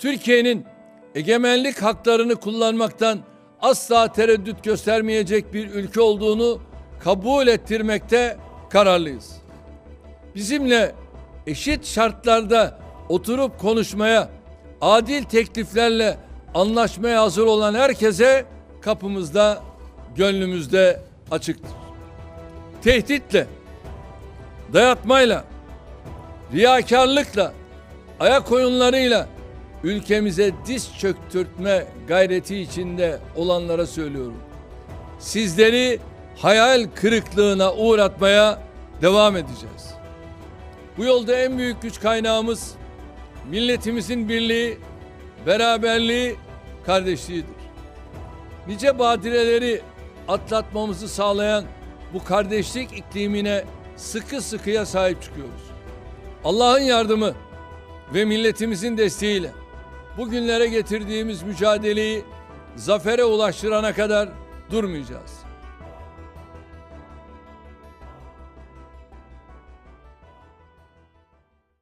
Türkiye'nin egemenlik haklarını kullanmaktan asla tereddüt göstermeyecek bir ülke olduğunu kabul ettirmekte kararlıyız. Bizimle eşit şartlarda oturup konuşmaya, adil tekliflerle anlaşmaya hazır olan herkese kapımızda, gönlümüzde açıktır. Tehditle, dayatmayla, riyakarlıkla, ayak oyunlarıyla ülkemize diz çöktürtme gayreti içinde olanlara söylüyorum. Sizleri hayal kırıklığına uğratmaya devam edeceğiz. Bu yolda en büyük güç kaynağımız milletimizin birliği, beraberliği, kardeşliğidir. Nice badireleri atlatmamızı sağlayan bu kardeşlik iklimine sıkı sıkıya sahip çıkıyoruz. Allah'ın yardımı ve milletimizin desteğiyle bugünlere getirdiğimiz mücadeleyi zafere ulaştırana kadar durmayacağız.